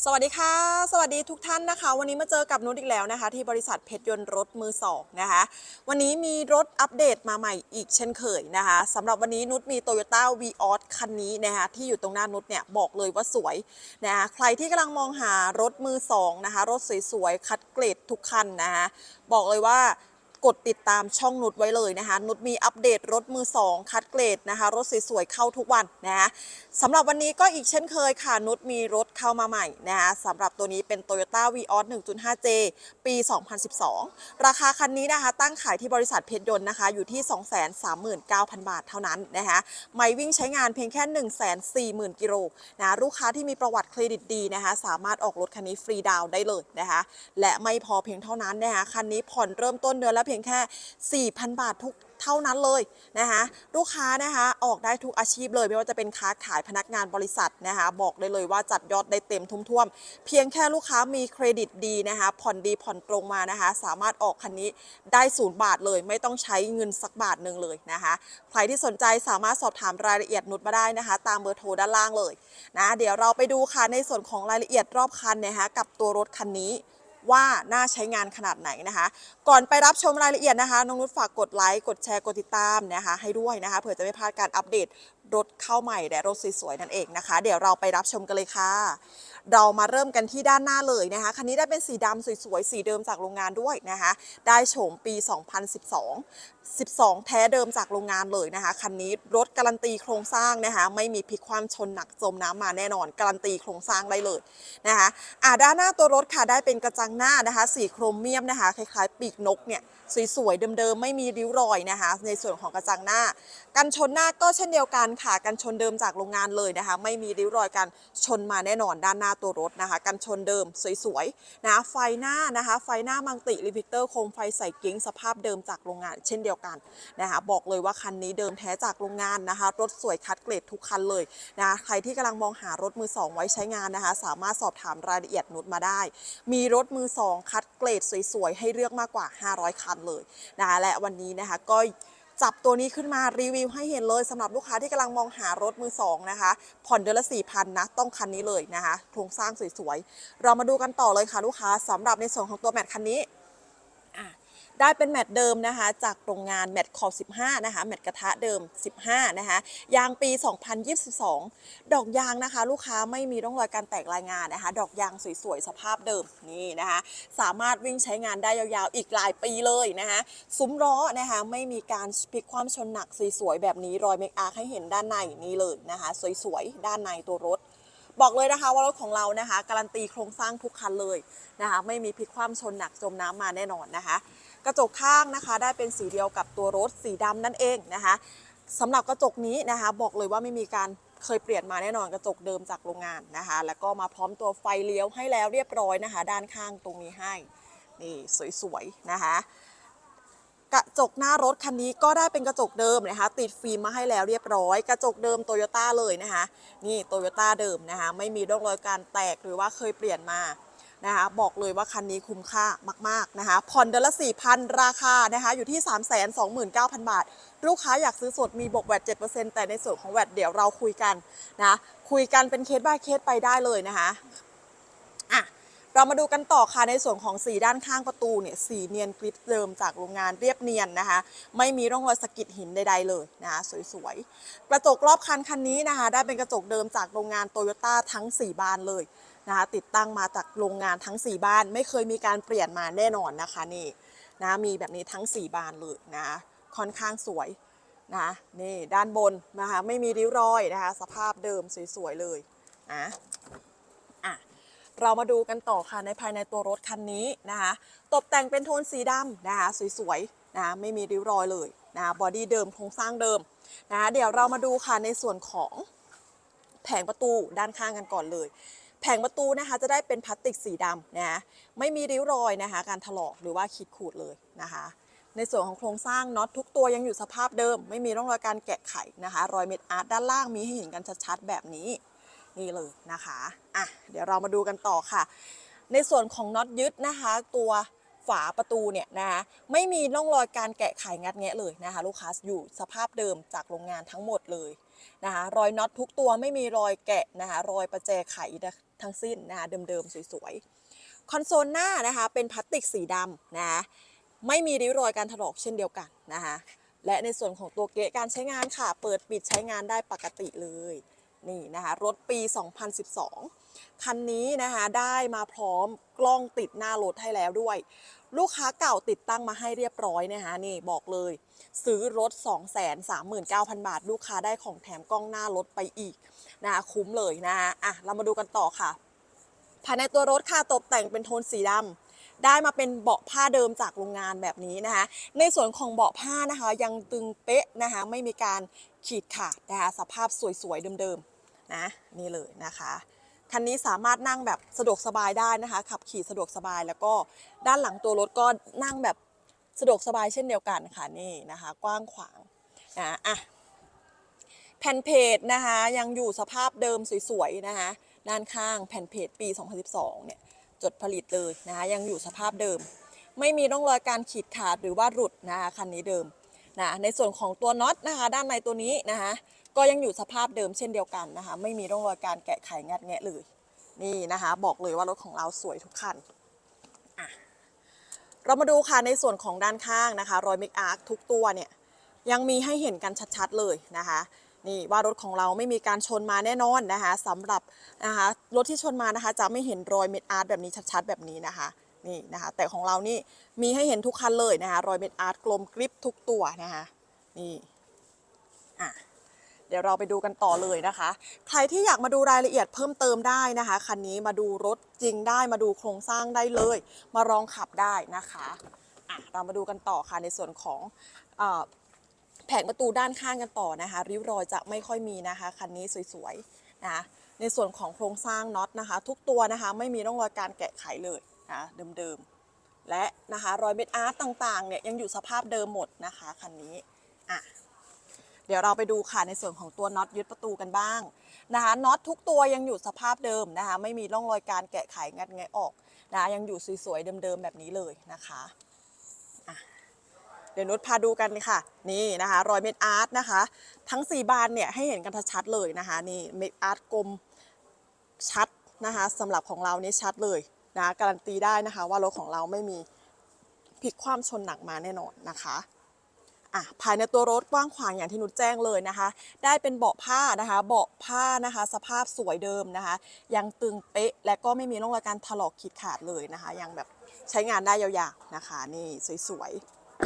สวัสดีค่ะ สวัสดีทุกท่านนะคะ วันนี้มาเจอกับนุชอีกแล้วนะคะ ที่บริษัทเพชรยนต์รถมือสองนะคะ วันนี้มีรถอัปเดตมาใหม่อีกเช่นเคยนะคะสำหรับวันนี้นุชมี Toyota v ีออคันนี้นะคะที่อยู่ตรงหน้านุชเนี่ยบอกเลยว่าสวยนะคะใครที่กำลังมองหารถมือสองนะคะ รถสวยๆ คัดเกรดทุกคันนะคะบอกเลยว่า กดติดตามช่องนุชไว้เลยนะคะนุชมีอัปเดตรถมือ 2 คัดเกรดนะคะ รถสวยๆเข้าทุกวันนะคะสำหรับวันนี้ก็อีกเช่นเคยค่ะนุชมีรถเข้ามาใหม่นะคะสำหรับตัวนี้เป็น Toyota v ีออส 1.5J ปี 2012 ราคาคันนี้นะคะ ตั้งขายที่บริษัทเพชรยนต์นะคะ อยู่ที่ 239,000 บาทเท่านั้นนะคะไม่วิ่งใช้งานเพียงแค่ 140,000 กิโลนะลูกค้าที่มีประวัติเครดิตดีนะคะ สามารถออกรถคันนี้ฟรีดาวน์ได้เลยนะคะและไม่พอเพียงเท่านั้นนะคะคันนี้ผ่อนเริ่มต้นเดือนละเพียงียงแค่ 4,000 บาททุกเท่านั้นเลยนะคะลูกค้านะคะออกได้ทุกอาชีพเลยไม่ว่าจะเป็นค้าขายพนักงานบริษัทนะคะบอกได้เลยว่าจัดยอดได้เต็มทุ่มท่วม เพียงแค่ลูกค้ามีเครดิตดีนะคะผ่อนดีผ่อนตรงมานะคะ สามารถออกคันนี้ได้ศูนย์บาทเลย ไม่ต้องใช้เงินสักบาทหนึ่งเลยนะคะใครที่สนใจสามารถสอบถามรายละเอียดนุชมาได้นะคะ ตามเบอร์โทรด้านล่างเลยนะเดี๋ยวเราไปดูค่ะในส่วนของรายละเอียดรอบคันนะคะกับตัวรถคันนี้ ว่าน่าใช้งานขนาดไหนนะคะ ก่อนไปรับชมรายละเอียดนะคะน้องนุชฝากกดไลค์กดแชร์กดติดตามนะคะให้ด้วยนะคะเผื่อจะไม่พลาดการอัปเดตรถเข้าใหม่และรถสวยๆนั่นเองนะคะ เดี๋ยวเราไปรับชมกันเลยค่ะ เรามาเริ่มกันที่ด้านหน้าเลยนะคะ คันนี้ได้เป็นสีดำสวยๆ สีเดิมจากโรงงานด้วยนะคะ ได้โฉมปี 2012 12 แท้เดิมจากโรงงานเลยนะคะ คันนี้รถการันตีโครงสร้างนะคะ ไม่มีพลิกความชนหนักจมน้ำมาแน่นอน การันตีโครงสร้างได้เลยนะคะอ่าด้านหน้าตัวรถค่ะได้เป็นกระจังหน้านะคะ สีโครเมียมนะคะ คล้ายๆ ปีกนกเนี่ยสวยๆ เดิมๆ ไม่มีริ้วรอยนะคะ ในส่วนของกระจังหน้า กันชนหน้าก็เช่นเดียวกันค่ะ กันชนเดิมจากโรงงานเลยนะคะ ไม่มีริ้วรอยการชนมาแน่นอนด้านหน้าตัวรถนะคะ กันชนเดิมสวยๆนะไฟหน้านะคะ ไฟหน้ามังติรีพิเตอร์โคมไฟใส่กิ้งสภาพเดิมจากโรงงาน เช่นเดียวกันนะคะบอกเลยว่าคันนี้เดิมแท้จากโรงงานนะคะ รถสวยคัดเกรดทุกคันเลยนะะใครที่กำลังมองหารถมือสองไว้ใช้งานนะคะ สามารถสอบถามรายละเอียดนุชมาได้ มีรถมือสองคัดเกรดสวยๆ ให้เลือกมากกว่า 500 คันเลยนะะและวันนี้นะคะก็ จับตัวนี้ขึ้นมารีวิวให้เห็นเลยสำหรับลูกค้าที่กำลังมองหารถมือสองนะคะ ผ่อนเดือนละสี่พันนะต้องคันนี้เลยนะคะ โครงสร้างสวยๆ เรามาดูกันต่อเลยค่ะลูกค้าสำหรับในส่วนของตัวแมทคันนี้ ได้เป็นแมตต์เดิมนะคะ จากโรงงานแมตต์ขอบ 15 นะคะ แมตต์กระทะเดิม 15 นะคะ ยางปี 2022 ดอกยางนะคะ ลูกค้าไม่มีร่องรอยการแตกรายงานนะคะ ดอกยางสวยๆ สภาพเดิมนี่นะคะ สามารถวิ่งใช้งานได้ยาวๆ อีกหลายปีเลยนะคะ ซุ้มล้อนะคะ ไม่มีการพลิกความชนหนักสวยๆ แบบนี้รอยเมคอาร์ให้เห็นด้านในนี่เลยนะคะ สวยๆ ด้านในตัวรถบอกเลยนะคะว่ารถของเรานะคะ การันตีโครงสร้างทุกคันเลยนะคะ ไม่มีพลิกความชนหนักจมน้ำมาแน่นอนนะคะ กระจกข้างนะคะ ได้เป็นสีเดียวกับตัวรถสีดำนั่นเองนะคะสำหรับกระจกนี้นะคะ บอกเลยว่าไม่มีการเคยเปลี่ยนมาแน่นอนกระจกเดิมจากโรงงานนะคะ แล้วก็มาพร้อมตัวไฟเลี้ยวให้แล้วเรียบร้อยนะคะ ด้านข้างตรงนี้ให้นี่สวยๆนะคะกระจกหน้ารถคันนี้ก็ได้เป็นกระจกเดิมนะคะ ติดฟิล์มมาให้แล้วเรียบร้อย กระจกเดิมโตโยต้าเลยนะคะ นี่โตโยต้าเดิมนะคะ ไม่มีร่องรอยการแตกหรือว่าเคยเปลี่ยนมา นะคะบอกเลยว่าคันนี้คุ้มค่ามากๆนะคะผ่อนเดือนละ4,000 ราคานะคะอยู่ที่ 329,000 บาท ลูกค้าอยากซื้อสดมีบวกแวด7%แต่ในส่วนของแวดเดี๋ยวเราคุยกันนะคุยกันเป็นเคส by เคสไปได้เลยนะคะอะเรามาดูกันต่อค่ะในส่วนของสีด้านข้างประตูเนี่ยสีเนียนกริปเดิมจากโรงงานเรียบเนียนนะคะ ไม่มีร่องรอยสะกิดหินใดๆเลยนะคะสวยๆ กระจกรอบคันคันนี้นะคะ ได้เป็นกระจกเดิมจากโรงงานโตโยต้าทั้ง 4 บานเลย นะคะติดตั้งมาจากโรงงานทั้ง 4 บ้าน ไม่เคยมีการเปลี่ยนมาแน่นอนนะคะนี่นะมีแบบนี้ทั้ง 4 บานเลยนะค่อนข้างสวยนะนี่ด้านบนนะคะไม่มีริ้วรอยนะคะสภาพเดิมสวยๆเลยนะอะเรามาดูกันต่อค่ะในภายในตัวรถคันนี้นะคะตกแต่งเป็นโทนสีดำนะคะสวยๆนะคะไม่มีริ้วรอยเลยนะะบอดี้เดิมโครงสร้างเดิมนะะเดี๋ยวเรามาดูค่ะในส่วนของแผงประตูด้านข้างกันก่อนเลย แผงประตูนะคะจะได้เป็นพลาสติกสีดำนะคะไม่มีริ้วรอยนะคะ การถลอกหรือว่าขีดขูดเลยนะคะ ในส่วนของโครงสร้างน็อตทุกตัวยังอยู่สภาพเดิม ไม่มีร่องรอยการแกะไขนะคะ รอยเม็ดอาร์ตด้านล่างมีให้เห็นกันชัดๆแบบนี้นี่เลยนะคะอะเดี๋ยวเรามาดูกันต่อค่ะ ในส่วนของน็อตยึดนะคะ ตัวฝาประตูเนี่ยนะคะไม่มีร่องรอยการแกะไขงัดแงะเลยนะคะ ลูกค้าอยู่สภาพเดิมจากโรงงานทั้งหมดเลยนะคะ รอยน็อตทุกตัวไม่มีรอยแกะนะคะ รอยประแจไข ทั้งสิ้นนะคะเดิมๆ สวยๆ คอนโซลหน้านะคะเป็นพลาสติกสีดำนะคะไม่มีริ้วรอยการถลอกเช่นเดียวกันนะคะและในส่วนของตัวเกะการใช้งานค่ะ เปิดปิดใช้งานได้ปกติเลย นี่นะคะ รถปี 2012 คันนี้นะคะได้มาพร้อมกล้องติดหน้ารถให้แล้วด้วย ลูกค้าเก่าติดตั้งมาให้เรียบร้อยนะคะนี่บอกเลย ซื้อรถ 239,000 บาท ลูกค้าได้ของแถมกล้องหน้ารถไปอีกนะคะคุ้มเลยนะคะอะเรามาดูกันต่อค่ะ ภายในตัวรถค่ะตกแต่งเป็นโทนสีดำได้มาเป็นเบาะผ้าเดิมจากโรงงานแบบนี้นะคะ ในส่วนของเบาะผ้านะคะ ยังตึงเป๊ะนะคะ ไม่มีการขีดขาดนะคะ สภาพสวยๆเดิมๆนะนี่เลยนะคะ คันนี้สามารถนั่งแบบสะดวกสบายได้นะคะ ขับขี่สะดวกสบายแล้วก็ด้านหลังตัวรถก็นั่งแบบสะดวกสบายเช่นเดียวกันค่ะนี่นะคะ กว้างขวางนะอะแผ่นเพจนะคะยังอยู่สภาพเดิมสวยๆนะคะด้านข้างแผ่นเพจปี 2012 เนี่ยจดผลิตเลยนะคะยังอยู่สภาพเดิม ไม่มีร่องรอยการขีดขาดหรือว่าหลุดนะคะคันนี้เดิมนะในส่วนของตัวน็อตนะคะด้านในตัวนี้นะคะ ก็ยังอยู่สภาพเดิมเช่นเดียวกันนะคะ ไม่มีร่องรอยการแกะไขงัดแงะเลย นี่นะคะ บอกเลยว่ารถของเราสวยทุกคันเรามาดูค่ะในส่วนของด้านข้างนะคะรอยเมกอาร์คทุกตัวเนี่ยยังมีให้เห็นกันชัดๆเลยนะคะนี่ว่ารถของเราไม่มีการชนมาแน่นอนนะคะสำหรับนะคะรถที่ชนมานะคะจะไม่เห็นรอยเม็ดอาร์ตแบบนี้ชัดๆ แบบนี้นะคะนี่นะคะแต่ของเรานี่มีให้เห็นทุกคันเลยนะคะรอยเม็ดอาร์ตกลมกริบทุกตัวนะคะนี่อะ เดี๋ยวเราไปดูกันต่อเลยนะคะ ใครที่อยากมาดูรายละเอียดเพิ่มเติมได้นะคะคันนี้มาดูรถจริงได้มาดูโครงสร้างได้เลย มาลองขับได้นะคะะเรามาดูกันต่อค่ะในส่วนของออแผงประตูด้านข้างกันต่อนะคะ ริ้วรอยจะไม่ค่อยมีนะคะคันนี้สวยๆนะในส่วนของโครงสร้างน็อตนะคะ ทุกตัวนะคะไม่มีร่องรอยการแกะไขเลยนะเดิมๆและนะคะรอยเม็ดอาร์ตต่างๆเนี่ยยังอยู่สภาพเดิมหมดนะคะคันนี้อะ เดี๋ยวเราไปดูค่ะในส่วนของตัวน็อตยึดประตูกันบ้างนะคะน็อตทุกตัวยังอยู่สภาพเดิมนะคะไม่มีร่องรอยการแกะไขงัดแงะออกนะะยังอยู่สวยๆเดิมๆแบบนี้เลยนะคะเดี๋ยวนุชพาดูกันเลยค่ะ นี่นะคะรอยเม็ดอาร์ตนะคะ ทั้ง 4 บานเนี่ยให้เห็นกันชัดเลยนะคะนี่เม็ดอาร์ตกลมชัดนะคะสำหรับของเรานี่ชัดเลยนะการันตีได้นะคะว่ารถของเราไม่มีพลิกคว่ำชนหนักมาแน่นอนนะคะ อะภายในตัวรถกว้างขวางอย่างที่นุชแจ้งเลยนะคะ ได้เป็นเบาะผ้านะคะ เบาะผ้านะคะ สภาพสวยเดิมนะคะ ยังตึงเป๊ะและก็ไม่มีร่องรอยการถลอกขีดขาดเลยนะคะ ยังแบบใช้งานได้ยาวๆนะคะ นี่สวย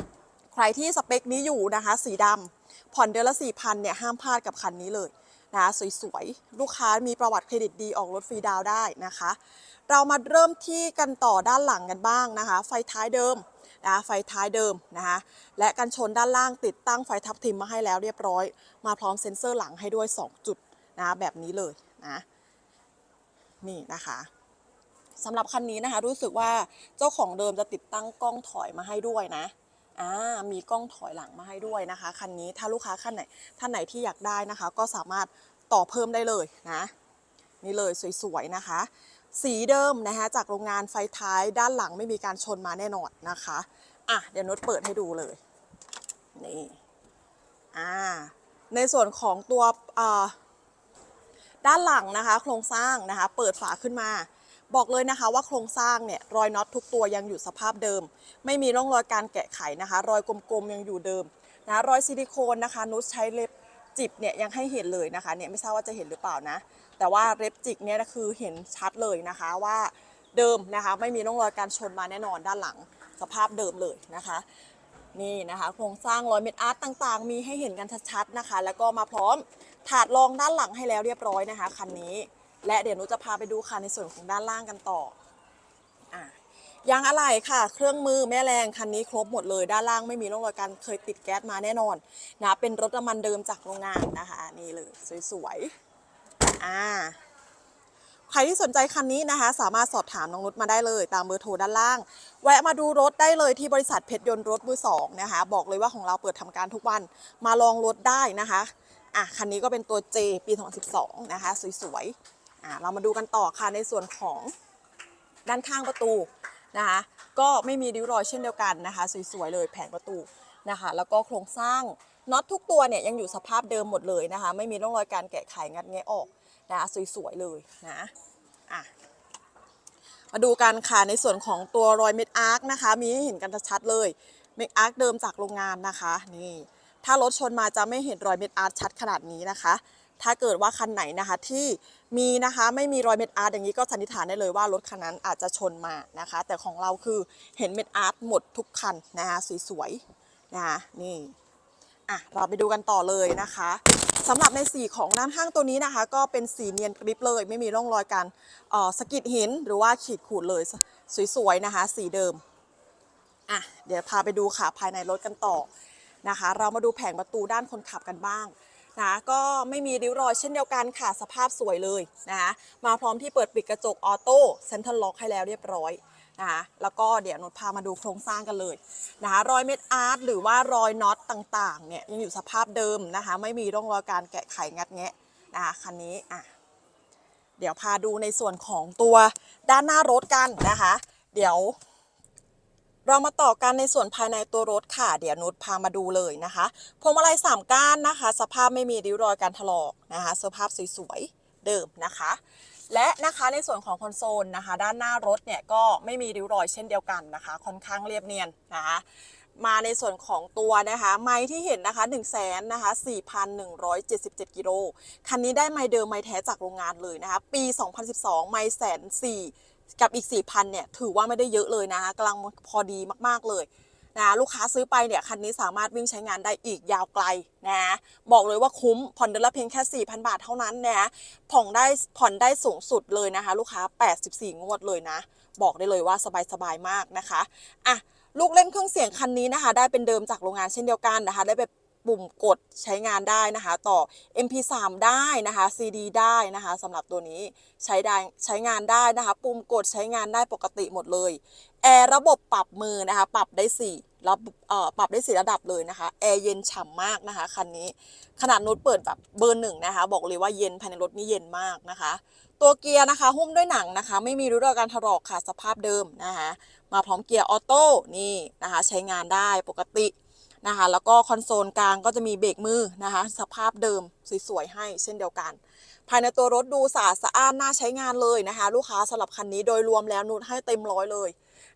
ๆ ใครที่สเปคนี้อยู่นะคะ สีดำผ่อนเดือนละ4 0 0 0เนี่ยห้ามพลาดกับคันนี้เลยนะคะสวยๆ ลูกค้ามีประวัติเครดิตดีออกรถฟรีดาวได้นะคะ เรามาเริ่มที่กันต่อด้านหลังกันบ้างนะคะ ไฟท้ายเดิม นะคะไฟท้ายเดิมนะคะและกันชนด้านล่างติดตั้งไฟทับทิมมาให้แล้วเรียบร้อย มาพร้อมเซ็นเซอร์หลังให้ด้วย 2 จุดนะแบบนี้เลยนะนี่นะคะสำหรับคันนี้นะคะรู้สึกว่าเจ้าของเดิมจะติดตั้งกล้องถอยมาให้ด้วยนะอ่ามีกล้องถอยหลังมาให้ด้วยนะคะคันนี้ถ้าลูกค้าคันไหนท่านไหนที่อยากได้นะคะ ก็สามารถต่อเพิ่มได้เลยนะนี่เลยสวยๆนะคะ สีเดิมนะคะจากโรงงานไฟท้ายด้านหลังไม่มีการชนมาแน่นอนนะคะอะเดี๋ยวนุชเปิดให้ดูเลยนี่อ่าในส่วนของตัวอ่าด้านหลังนะคะ โครงสร้างนะคะ เปิดฝาขึ้นมา บอกเลยนะคะว่าโครงสร้างเนี่ยรอยน็อตทุกตัวยังอยู่สภาพเดิม ไม่มีร่องรอยการแกะไขนะคะ รอยกลมๆยังอยู่เดิมนะรอยซิลิโคนนะคะนุชใช้เล็บจิบเนี่ยยังให้เห็นเลยนะคะเนี่ยไม่ทราบว่าจะเห็นหรือเปล่านะ แต่ว่าเล็บจิกเนี่ยคือเห็นชัดเลยนะคะว่าเดิมนะคะไม่มีร่องรอยการชนมาแน่นอนด้านหลังสภาพเดิมเลยนะคะนี่นะคะโครงสร้างรอยเม็ดอาร์ตต่างๆ มีให้เห็นกันชัดๆนะคะ แล้วก็มาพร้อมถาดรองด้านหลังให้แล้วเรียบร้อยนะคะคันนี้ และเดี๋ยวนุจะพาไปดูค่ะในส่วนของด้านล่างกันต่ออะยางอะไหล่ค่ะ เครื่องมือแม่แรงคันนี้ครบหมดเลย ด้านล่างไม่มีร่องรอยการเคยติดแก๊สมาแน่นอนนะเป็นรถน้ำมันเดิมจากโรงงานนะคะ นี่เลยสวยๆ อ่าใครที่สนใจคันนี้นะคะ สามารถสอบถามน้องนุชมาได้เลย ตามเบอร์โทรด้านล่าง แวะมาดูรถได้เลยที่บริษัทเพชรยนต์รถมือสองนะคะ บอกเลยว่าของเราเปิดทำการทุกวันมาลองรถได้นะคะอะคันนี้ก็เป็นตัว J ปี 2012 นะคะ สวยๆอะเรามาดูกันต่อค่ะในส่วนของด้านข้างประตูนะคะ ก็ไม่มีริ้วรอยเช่นเดียวกันนะคะ สวยๆเลยแผงประตูนะคะ แล้วก็โครงสร้างน็อตทุกตัวเนี่ยยังอยู่สภาพเดิมหมดเลยนะคะ ไม่มีร่องรอยการแกะไขงัดแงะออก นะคะสวยๆเลยนะอะมาดูกันค่ะในส่วนของตัวรอยเม็ดอาร์คนะคะ มีให้เห็นกันชัดเลยเม็ดอาร์คเดิมจากโรงงานนะคะนี่ถ้ารถชนมาจะไม่เห็นรอยเม็ดอาร์คชัดขนาดนี้นะคะ ถ้าเกิดว่าคันไหนนะคะที่มีนะคะไม่มีรอยเม็ดอาร์ตอย่างนี้ก็สันนิษฐานได้เลยว่ารถคันนั้นอาจจะชนมานะคะ แต่ของเราคือเห็นเม็ดอาร์ตหมดทุกคันนะคะสวยๆนะคะนี่อะเราไปดูกันต่อเลยนะคะ สำหรับในสีของด้านข้างตัวนี้นะคะ ก็เป็นสีเนียนกริบเลย ไม่มีร่องรอยการสกิดหินหรือว่าขีดขูดเลยสวยๆนะคะ สีเดิมอะเดี๋ยวพาไปดูค่ะภายในรถกันต่อนะคะ เรามาดูแผงประตูด้านคนขับกันบ้างนะก็ไม่มีริ้วรอยเช่นเดียวกันค่ะสภาพสวยเลยนะคะมาพร้อมที่เปิดปิดกระจกออโต้เซ็นทรัลล็อกให้แล้วเรียบร้อย นะคะแล้วก็เดี๋ยวนุชพามาดูโครงสร้างกันเลยนะคะรอยเม็ดอาร์ตหรือว่ารอยน็อตต่างๆเนี่ยยังอยู่สภาพเดิมนะคะ ไม่มีร่องรอยการแกะไขงัดแงะนะคะคันนี้อะเดี๋ยวพาดูในส่วนของตัวด้านหน้ารถกันนะคะ เดี๋ยวเรามาต่อกันในส่วนภายในตัวรถค่ะ เดี๋ยวนุชพามาดูเลยนะคะพวงมาลัยสามก้านนะคะ สภาพไม่มีริ้วรอยการถลอกนะคะสภาพสวยๆเดิมนะคะ และนะคะในส่วนของคอนโซลนะคะ ด้านหน้ารถเนี่ยก็ไม่มีริ้วรอยเช่นเดียวกันนะคะ ค่อนข้างเรียบเนียนนะคะมาในส่วนของตัวนะคะไม้ที่เห็นนะคะ1 0 0 0 0แสนนะคะ4,177 กิโล คันนี้ได้ไม้เดิมไม้แท้จากโรงงานเลยนะคะ ปี 2012 ไม้แสนสี่กับอีก 4,000เนี่ยถือว่าไม่ได้เยอะเลยนะคะกำลังพอดีมากๆเลย นะลูกค้าซื้อไปเนี่ยคันนี้สามารถวิ่งใช้งานได้อีกยาวไกลนะบอกเลยว่าคุ้มผ่อนเดือนละเพียงแค่ 4,000 บาทเท่านั้นนะผ่อนได้ผ่อนได้สูงสุดเลยนะคะ ลูกค้า 84 งวดเลยนะ บอกได้เลยว่าสบายๆมากนะคะอะลูกเล่นเครื่องเสียงคันนี้นะคะ ได้เป็นเดิมจากโรงงานเช่นเดียวกันนะคะ ได้แบบ ปุ่มกดใช้งานได้นะคะ ต่อ MP3 ได้นะคะ CD ได้นะคะสำหรับตัวนี้ใช้ได้ใช้งานได้นะคะ ปุ่มกดใช้งานได้ปกติหมดเลยแอร์ระบบปรับมือนะคะ ปรับได้4รับเอ่อปรับได้4ระดับเลยนะคะแอร์เย็นฉ่ำมากนะคะคันนี้ขนาดนุชเปิดแบบเบอร์หนึ่งนะคะ บอกเลยว่าเย็นภายในรถนี่เย็นมากนะคะ ตัวเกียร์นะคะ หุ้มด้วยหนังนะคะ ไม่มีริ้วรอยการถลอกค่ะสภาพเดิมนะคะ มาพร้อมเกียร์ออโต้นี่นะคะ ใช้งานได้ปกติ นะคะ แล้วก็คอนโซลกลางก็จะมีเบรกมือนะคะ สภาพเดิมสวยๆให้เช่นเดียวกัน ภายในตัวรถดูสะอาดสะอ้านน่าใช้งานเลยนะคะ ลูกค้าสำหรับคันนี้โดยรวมแล้วนุชให้เต็มร้อยเลย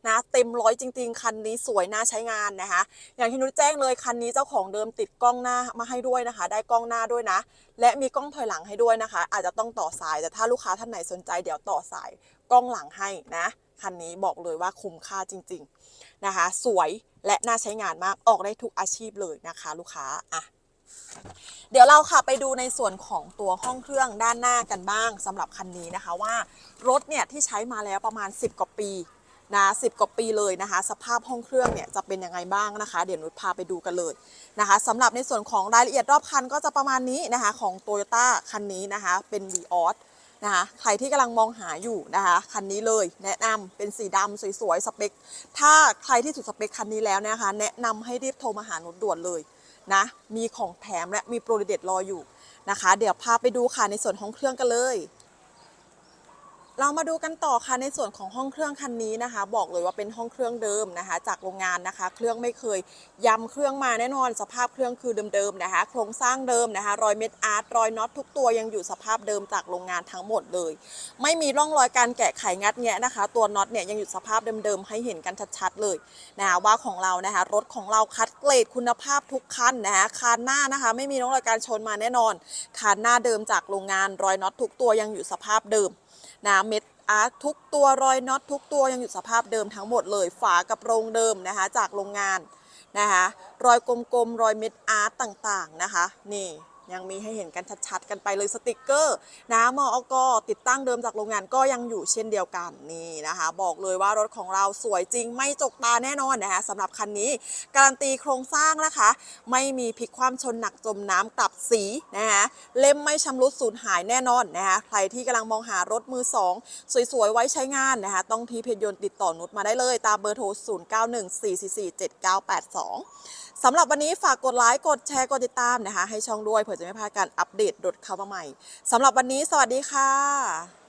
นะเต็มร้อยจริง ๆ คันนี้สวยน่าใช้งานนะคะ อย่างที่นุชแจ้งเลยคันนี้เจ้าของเดิมติดกล้องหน้ามาให้ด้วยนะคะ ได้กล้องหน้าด้วยนะ และมีกล้องถอยหลังให้ด้วยนะคะ อาจจะต้องต่อสายแต่ถ้าลูกค้าท่านไหนสนใจเดี๋ยวต่อสายกล้องหลังให้นะคันนี้บอกเลยว่าคุ้มค่าจริง ๆ นะคะ สวยและน่าใช้งานมากออกได้ทุกอาชีพเลยนะคะ ลูกค้าอะเดี๋ยวเราค่ะไปดูในส่วนของตัวห้องเครื่องด้านหน้ากันบ้างสำหรับคันนี้นะคะว่ารถเนี่ยที่ใช้มาแล้วประมาณ 10 กว่าปีนะสิกว่าปีเลยนะคะ สภาพห้องเครื่องเนี่ยจะเป็นยังไงบ้างนะคะ เดี๋ยวนุชพาไปดูกันเลยนะคะสำหรับในส่วนของรายละเอียดรอบคันก็จะประมาณนี้นะคะ ของ t o y ยต้คันนี้นะคะ เป็น v ีออส นะคะใครที่กำลังมองหาอยู่นะคะคันนี้เลยแนะนำเป็นสีดำสวยๆสเปค ถ้าใครที่ถูกสเปคคันนี้แล้วนะคะ แนะนำให้รีบโทรมาหานุชด่วนเลยนะมีของแถมและมีโปรเด็ดรออยู่นะคะ เดี๋ยวพาไปดูค่ะในส่วนของเครื่องกันเลย เรามาดูกันต่อค่ะในส่วนของห้องเครื่องคันนี้นะคะ บอกเลยว่าเป็นห้องเครื่องเดิมนะคะ จากโรงงานนะคะ เครื่องไม่เคยย้ำเครื่องมาแน่นอน สภาพเครื่องคือเดิมๆนะคะ โครงสร้างเดิมนะคะ รอยเม็ดอาร์ตรอยน็อตทุกตัวยังอยู่สภาพเดิมจากโรงงานทั้งหมดเลย ไม่มีร่องรอยการแกะไขงัดแงะนะคะ ตัวน็อตเนี่ยยังอยู่สภาพเดิมๆให้เห็นกันชัดๆเลยนะคะว่าของเรานะคะ รถของเราคัดเกรดคุณภาพทุกคันนะคะคานหน้านะคะ ไม่มีร่องรอยการชนมาแน่นอนคานหน้าเดิมจากโรงงาน รอยน็อตทุกตัวยังอยู่สภาพเดิม นะเม็ดอาร์ตทุกตัวรอยน็อตทุกตัวยังอยู่สภาพเดิมทั้งหมดเลย ฝากับโรงเดิมนะคะจากโรงงานนะคะรอยกลมๆรอยเม็ดอาร์ตต่างๆนะคะนี่ ยังมีให้เห็นกันชัดๆกันไปเลยสติกเกอร์นะมอกติดตั้งเดิมจากโรงงานก็ยังอยู่เช่นเดียวกันนี่นะคะ บอกเลยว่ารถของเราสวยจริงไม่จกตาแน่นอนนะคะสำหรับคันนี้การันตีโครงสร้างนะคะ ไม่มีพลิกความชนหนักจมน้ำกลับสีนะคะเล่มไม่ชำรุดสูญหายแน่นอนนะคะใครที่กำลังมองหารถมือสองสวยๆ ไว้ใช้งานนะคะต้องทีเพจยนต์ติดต่อนุชมาได้เลยตามเบอร์โทร 0914447982สำหรับวันนี้ฝากกดไลค์กดแชร์กดติดตามนะคะให้ช่องด้วยเผื่อจะไม่พลาดการอัปเดตดดเข้ามาใหม่สำหรับวันนี้สวัสดีค่ะ